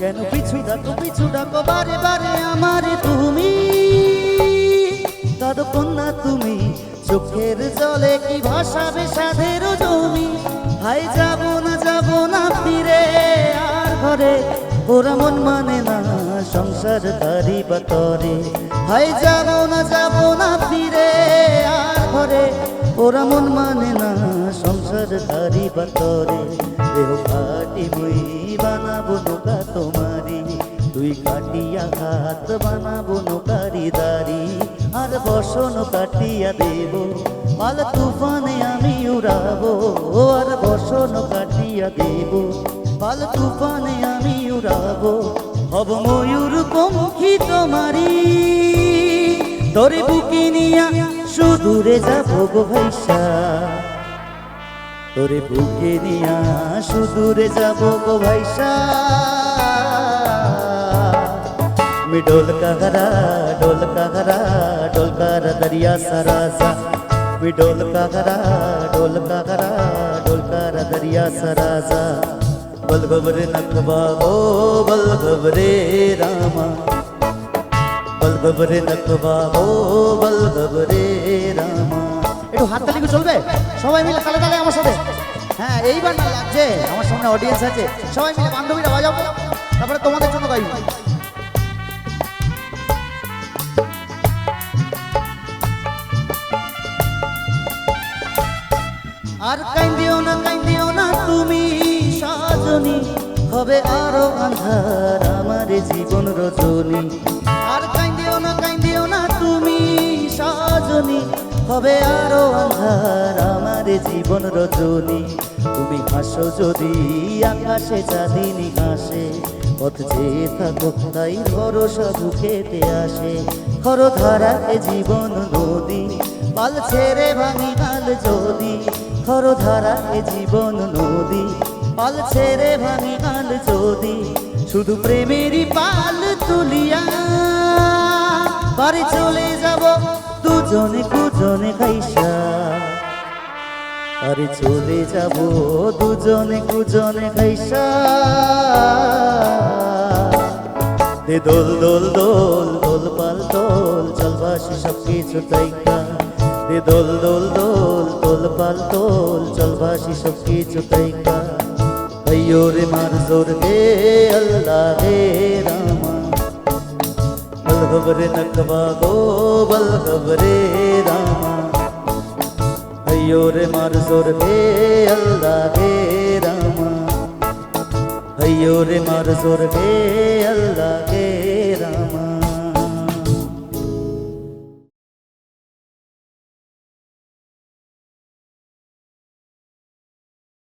কেন পিছু ডাকো পিছু ডাকো, বারে বারে আমার তুমি। কাদো কন্যা তুমি, চোখের জলে কি ভাসাবে সাধের জমি? হাই যাব না যাব না ফিরে, আর ঘরে। ওরা মন মানে না সংসার তারি। বাতরে হাই যাব না যাব না ফিরে, আর ঘরে। ওরা মন মানে না সংসার তারি। বাতরে দেহ খাটি বই বানাবো নৌকা তুই কাটিয়া হাত বানাবো নৌকারি দারি আর বসন কাটিয়া দেব। পাল তুফানে আমি উড়াবো আর বসন কাটিয়া দেব। পাল তুফানে আমি উড়াবো, হব ময়ূর পঙ্খী তোমারি তোরে বুকে নিয়া সুদূরে যাব গো ভাইসা। তোরে বুকে নিয়া সুদূরে যাব গো ভাইসা। मी डोल का घरा डोल का घरा डोल का दरिया सरासा मी डोल का घरा डोल का घरा डोल का दरिया सरासा बल गबरे नखबा ओ बल गबरे रामा बल गबरे नखबा ओ बल गबरे रामा একটু হাত তালি কি চলবে সবাই মিলে তালে তালে আমার সাথে হ্যাঁ এইবার না লাগছে আমার সামনে অডিয়েন্স আছে সবাই মিলে বান্ধবীরা বাজাবো আর কান্দিও না কান্দিও না তুমি সাজনি। হবে আরও আন্ধার আমার জীবন রজনী। আর কান্দিও না কান্দিও না তুমি সাজনি। হবে আরও আন্ধার আমার জীবন রজনী। তুমি হাসো যদি আকাশে, চাঁদিনি হাসে। পথ চেয়ে থাকো তাই ভরসা বুকেতে আসে। খর ধারাতে জীবন নদী পাল ছেড়ে ভাঙি কাল যদি খর ধারাতে জীবন নদী, পাল ছেড়ে ভাঙি কাল যদি। শুধু প্রেমেরই পাল তুলিয়া বাড়ি চলে যাব দুজনে কুজনে খাইসা। আরে চলে যাব দুজনে কুজনে খাইসা। দে দোল দোল দোল দোল পাল দোল চলবাসি সব কিছু তাইকা। দে দোল দোল দোল তোল পাল তোল চলবাসি সব কিছু তাইকা ভাইও রে মার জোর দে, আল্লাহ রে রামা। বলগব রে নকবা গো বলগব রে রামা। ভাইও রে মার জোর দে, আল্লাহ রে রামা। ভাইও রে মার জোর দে, আল্লাহ রে রামা।